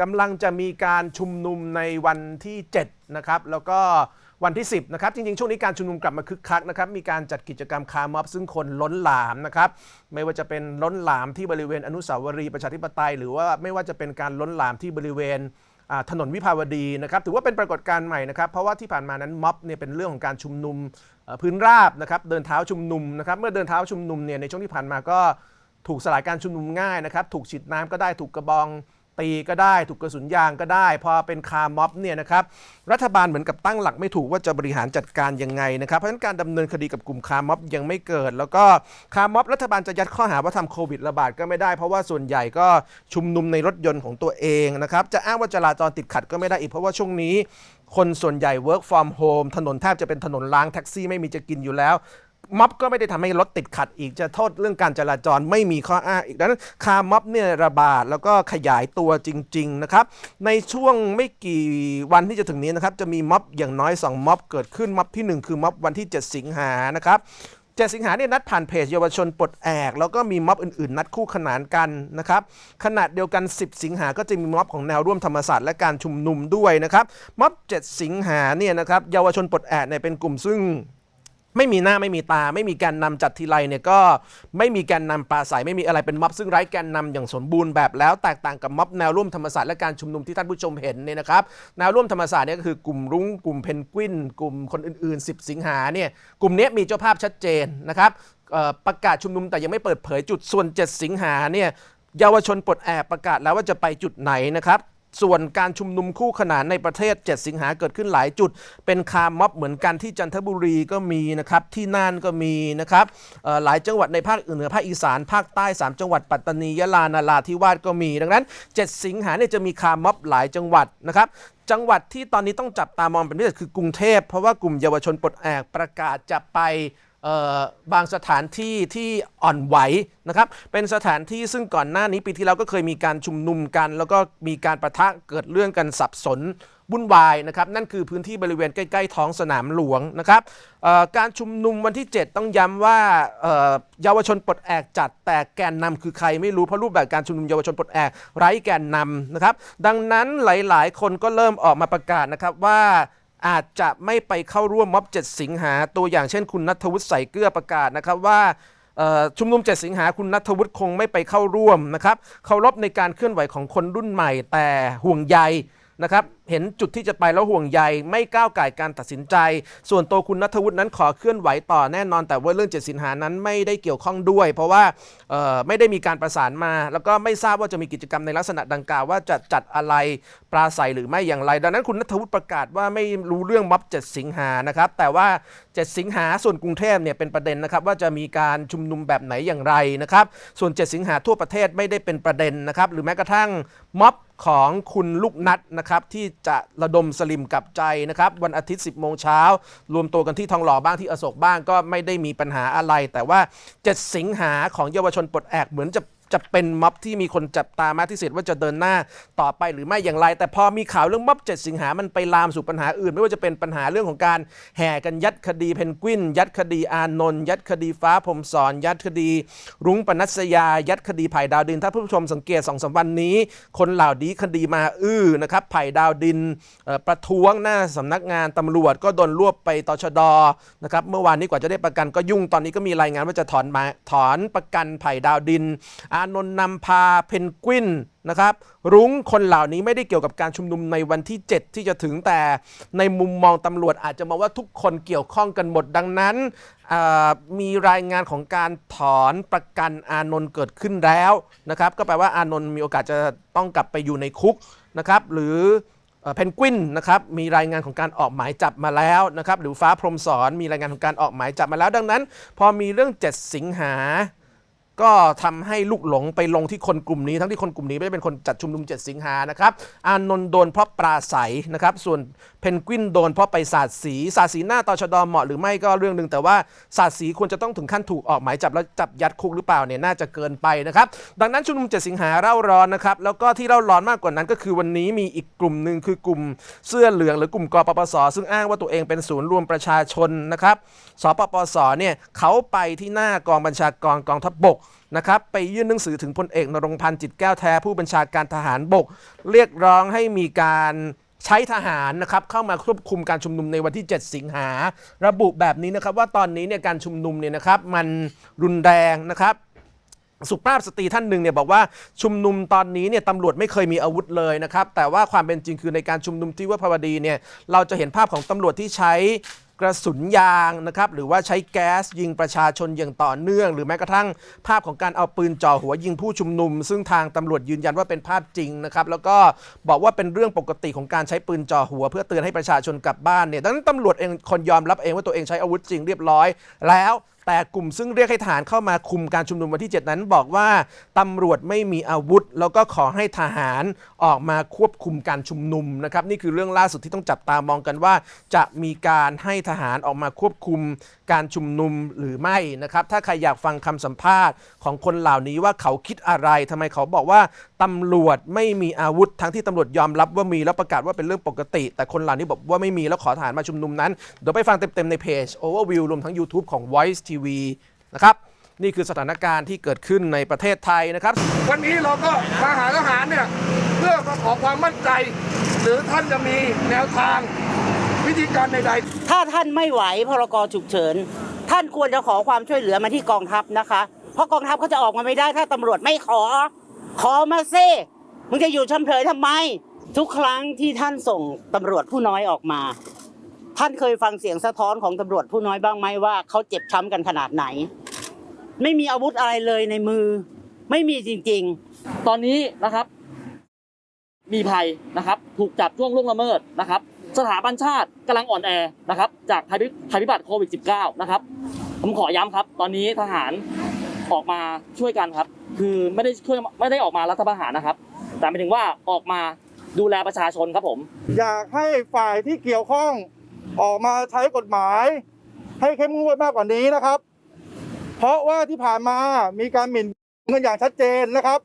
กำลังจะมีการชุมนุมในวันที่ 7 นะครับ แล้วก็วันที่ 10 นะครับ จริง ๆ ช่วงนี้การชุมนุมกลับมาคึกคักนะครับ มีการจัดกิจกรรมคาร์ม็อบซึ่งคนล้นหลามนะครับ ไม่ว่าจะเป็นล้นหลามที่บริเวณอนุสาวรีย์ประชาธิปไตย หรือว่าไม่ว่าจะเป็นการล้นหลามที่บริเวณถนนวิภาวดีนะครับถือว่าเป็นปรากฏการณ์ใหม่นะครับ เพราะว่าที่ผ่านมานั้นม็อบเนี่ยเป็นเรื่องของการชุมนุมพื้นราบนะครับเดินเท้าชุมนุมนะครับเมื่อเดินเท้าชุมนุมเนี่ยในช่วงที่ผ่านมาก็ถูกสลายการชุมนุมง่ายนะครับ ถูกฉีดน้ำก็ได้ถูกกระบอง ตีก็ได้ ถูกกระสุนยางก็ได้ พอเป็นคาร์ม็อบเนี่ยนะครับรัฐบาลเหมือนกับตั้งหลักไม่ถูกว่าจะบริหารจัดการยังไงนะครับเพราะฉะนั้นการดำเนินคดีกับกลุ่มคาร์ม็อบยังไม่เกิด แล้วก็คาร์ม็อบรัฐบาลจะยัดข้อหาว่าทำโควิดระบาดก็ไม่ได้ เพราะว่าส่วนใหญ่ก็ชุมนุมในรถยนต์ของตัวเองนะครับจะอ้างว่าจราจรติดขัดก็ไม่ได้อีกเพราะว่าช่วงนี้ คนส่วนใหญ่ work from home ถนนแทบจะเป็นถนนล้างแท็กซี่ไม่มีจะกินอยู่แล้ว ม็อบก็ไม่ได้ทำให้รถติดขัดอีกจะโทษเรื่องการจราจรไม่มีข้ออ้างอีกดังนั้นคาร์ม็อบเนี่ยระบาดแล้วก็ขยายตัวจริงๆนะครับในช่วงไม่กี่วันที่จะถึงนี้นะครับจะมีม็อบอย่างน้อย 2 ม็อบเกิดขึ้นม็อบที่ 1 คือม็อบวันที่ 7 สิงหานะครับ7สิงหาเนี่ยนัดผ่านเพจเยาวชนปลดแอก แล้วก็มีม็อบอื่นๆ นัดคู่ขนานกันนะครับขณะเดียวกัน 10 สิงหาก็จะมีม็อบของแนวร่วมธรรมศาสตร์และการชุมนุมด้วยนะครับม็อบ 7 สิงหาเนี่ยนะครับเยาวชนปลดแอกเนี่ยเป็นกลุ่มซึ่ง ไม่มีหน้าไม่มีตา ไม่มีแกนนำจัดทีไรเนี่ยก็ไม่มีแกนนำปราศัยไม่มีอะไรเป็นม็อบซึ่งไร้แกนนำอย่างสมบูรณ์แบบแล้วแตกต่างกับม็อบแนวร่วมธรรมศาสตร์และการชุมนุมที่ท่านผู้ชมเห็นเนี่ยนะครับแนวร่วมธรรมศาสตร์เนี่ยก็คือกลุ่มรุ้งกลุ่มเพนกวิน กลุ่มคนอื่นๆ 10 สิงหาเนี่ยกลุ่มนี้มีเจ้าภาพชัดเจนนะครับประกาศชุมนุมแต่ยังไม่เปิดเผยจุดส่วน 7 สิงหาเนี่ยเยาวชนปลดแอกประกาศแล้วว่าจะไปจุดไหนนะครับ ส่วนการชุมนุมคู่ขนานในประเทศ 7 สิงหาเกิดขึ้นหลายจุด เป็นคาร์ม็อบเหมือนกันที่จันทบุรีก็มีนะครับที่น่านก็มีนะครับหลายจังหวัดในภาคเหนือภาคอีสานภาคใต้ 3 จังหวัดปัตตานียะลานาราธิวาสก็มี ดังนั้น 7 สิงหาเนี่ยจะมีคาร์ม็อบหลายจังหวัดนะครับจังหวัดที่ตอนนี้ต้องจับตามองเป็นพิเศษคือกรุงเทพ เพราะว่ากลุ่มเยาวชนปลดแอกประกาศจะไป บางสถานที่ที่อ่อนไหวนะครับ เป็นสถานที่ซึ่งก่อนหน้านี้ปีที่แล้วก็เคยมีการชุมนุมกัน แล้วก็มีการประทะเกิดเรื่องกันสับสนวุ่นวายนะครับ นั่นคือพื้นที่บริเวณใกล้ ๆ ท้องสนามหลวงนะครับการชุมนุมวันที่ 7 ต้องย้ำว่าเยาวชนปลดแอกจัดแต่แกนนำคือใครไม่รู้เพราะรูปแบบการชุมนุมเยาวชนปลดแอกไร้แกนนำนะครับ ดังนั้นหลายๆ คนก็เริ่มออกมาประกาศนะครับว่า อาจจะไม่ไปเข้าร่วมม็อบ 7 สิงหา ตัวอย่างเช่นคุณนัทวุฒิใส่เกลือประกาศนะครับว่าชุมนุม 7 สิงหาคุณนัทวุฒิคงไม่ไปเข้าร่วมนะครับเคารพในการเคลื่อนไหวของคนรุ่นใหม่แต่ห่วงใยนะครับ เห็นจุดที่จะไปแล้วห่วงใย ไม่ก้าวไก่การตัดสินใจ ส่วนตัวคุณนัทวุฒินั้นขอเคลื่อนไหวต่อแน่นอน แต่ว่าเรื่อง7สิงหานั้นไม่ได้เกี่ยวข้องด้วย เพราะว่าไม่ได้มีการประสานมา แล้วก็ไม่ทราบว่าจะมีกิจกรรมในลักษณะดังกล่าวว่าจะจัดอะไรปราศัยหรือไม่อย่างไร ดังนั้นคุณนัทวุฒิประกาศว่าไม่รู้เรื่องม็อบ7สิงหานะครับแต่ว่า7สิงหาส่วนกรุงเทพเนี่ยเป็นประเด็นนะครับว่าจะมีการชุมนุมแบบไหนอย่างไรนะครับส่วน7สิงหาทั่วประเทศไม่ได้เป็นประเด็นนะครับหรือแม้กระทั่งม็อบของคุณลูกนัดนะครับที่จะระดมสลิมกับใจนะครับ วันอาทิตย์ 10 โมงเช้า รวมตัวกันที่ทองหล่อบ้างที่อโศกบ้างก็ไม่ได้มีปัญหาอะไร แต่ว่า 7 สิงหาของเยาวชนปลดแอกเหมือนจะ จะเป็นม็อบที่มีคนจับตามากที่สุดว่าจะเดินหน้าต่อไปหรือไม่อย่างไร แต่พอมีข่าวเรื่องม็อบ 7 สิงหามันไปลามสู่ปัญหาอื่น ไม่ว่าจะเป็นปัญหาเรื่องของการแห่กันยัดคดีเพนกวิน ยัดคดีอานนท์ยัดคดีฟ้าพรหมสอน ยัดคดี รุ้งปนัสยา ยัดคดีไผ่ดาวดิน ถ้าผู้ชมสังเกตสองสามวันนี้ คนเหล่านี้คดีมาอื้อนะครับไผ่ดาวดินประท้วงหน้าสำนักงานตำรวจก็โดนรวบไปตชดนะครับเมื่อวานนี้กว่าจะได้ประกันก็ยุ่งตอนนี้ก็มีรายงานว่าจะถอนมาถอนประกันไผ่ดาวดินอานนท์นำพาเพนกวินนะครับ รุ้งคนเหล่านี้ไม่ได้เกี่ยวกับการชุมนุมในวันที่ 7 ที่จะถึงแต่ในมุมมองตำรวจอาจจะมองว่าทุกคนเกี่ยวข้องกันหมดดังนั้น มีรายงานของการถอนประกันอานนท์เกิดขึ้นแล้วนะครับ ก็แปลว่าอานนท์มีโอกาสจะต้องกลับไปอยู่ในคุกนะครับ หรือเพนกวินนะครับมีรายงานของการออกหมายจับมาแล้วนะครับหรือฟ้าพรมสอนมีรายงานของการออกหมายจับมาแล้วดังนั้น พอมีเรื่อง 7 สิงหา ก็ทำให้ลูกหลงไปลงที่คนกลุ่มนี้ ทั้งที่คนกลุ่มนี้ไม่ได้เป็นคนจัดชุมนุม 7 สิงหานะครับอานนท์โดนเพราะปราศัยนะครับ ส่วนเพนกวินโดนเพราะไปสาดสีสาดสีหน้าตชดเหมาะหรือไม่ก็เรื่องหนึ่งแต่ว่าสาดสีควรจะต้องถึงขั้นถูกออกหมายจับแล้วจับยัดคุกหรือเปล่าเนี่ยน่าจะเกินไปนะครับ ดังนั้นชุมนุม 7 สิงหาเร่าร้อนนะครับแล้วก็ที่เร่าร้อนมากกว่านั้นก็คือวันนี้มีอีกกลุ่มหนึ่งคือกลุ่มเสื้อเหลืองหรือกลุ่มกปปส ซึ่งอ้างว่าตัวเองเป็นศูนย์รวมประชาชนนะครับสปปสเนี่ยเขาไปที่หน้ากองบัญชากรกองทัพบกนะครับไปยื่นหนังสือถึงพลเอกนรงพันธ์จิตแก้วแท้ผู้บัญชาการทหารบก เรียกร้องให้มีการใช้ทหารนะครับเข้ามาควบคุมการชุมนุมในวันที่ 7 สิงหา ระบุแบบนี้นะครับว่าตอนนี้เนี่ยการชุมนุมเนี่ยนะครับมันรุนแรงนะครับสุภาพสตรีท่านหนึ่งเนี่ยบอกว่าชุมนุมตอนนี้เนี่ยตำรวจไม่เคยมีอาวุธเลยนะครับแต่ว่าความเป็นจริงคือในการชุมนุมที่ว่าพวดีเนี่ยเราจะเห็นภาพของตำรวจที่ใช้ กระสุนยางนะครับหรือว่าใช้แก๊สยิงประชาชนอย่างต่อเนื่อง หรือแม้กระทั่งภาพของการเอาปืนจ่อหัวยิงผู้ชุมนุม ซึ่งทางตำรวจยืนยันว่าเป็นภาพจริงนะครับแล้วก็บอกว่าเป็นเรื่องปกติของการใช้ปืนจ่อหัว เพื่อเตือนให้ประชาชนกลับบ้านเนี่ยดังนั้นตำรวจเองคนยอมรับเองว่าตัวเองใช้อาวุธจริงเรียบร้อย แล้วแต่กลุ่มซึ่งเรียกให้ทหารเข้ามาคุมการชุมนุมวันที่ 7 นั้นบอกว่าตำรวจไม่มีอาวุธ แล้วก็ขอให้ทหารออกมาควบคุมการชุมนุมนะครับนี่คือเรื่องล่าสุดที่ต้องจับตามองกันว่า จะมีการให้ทหารออกมาควบคุมการชุมนุมหรือไม่นะครับถ้าใครอยากฟังคำสัมภาษณ์ของคนเหล่านี้ว่าเขาคิดอะไรทำไมเขาบอกว่าตำรวจไม่มีอาวุธทั้งที่ตำรวจยอมรับว่ามีแล้วประกาศว่าเป็นเรื่องปกติ แต่คนเหล่านี้บอกว่าไม่มีแล้วขอทหารมาชุมนุมนั้นเดี๋ยวไปฟังเต็มๆในเพจ Overview รวมทั้ง YouTube ของ Voice TV นะครับนี่คือสถานการณ์ที่เกิดขึ้นในประเทศไทยนะครับ วันนี้เราก็มาหาทหารเนี่ยเพื่อมาขอความมั่นใจ หรือท่านจะมีแนวทางวิธีการใดถ้าท่านไม่ไหวพรกฉุกเฉิน ท่านควรจะขอความช่วยเหลือมาที่กองทัพนะคะ เพราะกองทัพเขาจะออกมาไม่ได้ถ้าตำรวจไม่ขอ ขอมาซิมึงจะอยู่เฉมเฉยทำไม ทุกครั้งที่ท่านส่งตำรวจผู้น้อยออกมา ท่านเคยฟังเสียงสะท้อนของตำรวจผู้น้อยบ้างไหมว่าเขาเจ็บช้ำกันขนาดไหน ไม่มีอาวุธอะไรเลยในมือ ไม่มีจริงๆ ตอนนี้นะครับ มีภัยนะครับ ถูกจับช่วงล่วงละเมิดนะครับ สถาบันชาติกำลังอ่อนแอนะครับ จากภัยพิภัยพิบัติโควิด -19 นะครับ ผมขอย้ำครับ ตอนนี้ทหารออกมาช่วยกันครับ คือไม่ได้ช่วยไม่ได้ออกมารัฐประหารนะครับ แต่หมายถึงว่าออกมาดูแลประชาชนครับผม อยากให้ฝ่ายที่เกี่ยวข้อง ออกมาใช้กฎหมาย ให้เข้มงวดมากกว่านี้นะครับ เพราะว่าที่ผ่านมามีการหมิ่นเงินอย่างชัดเจนนะครับ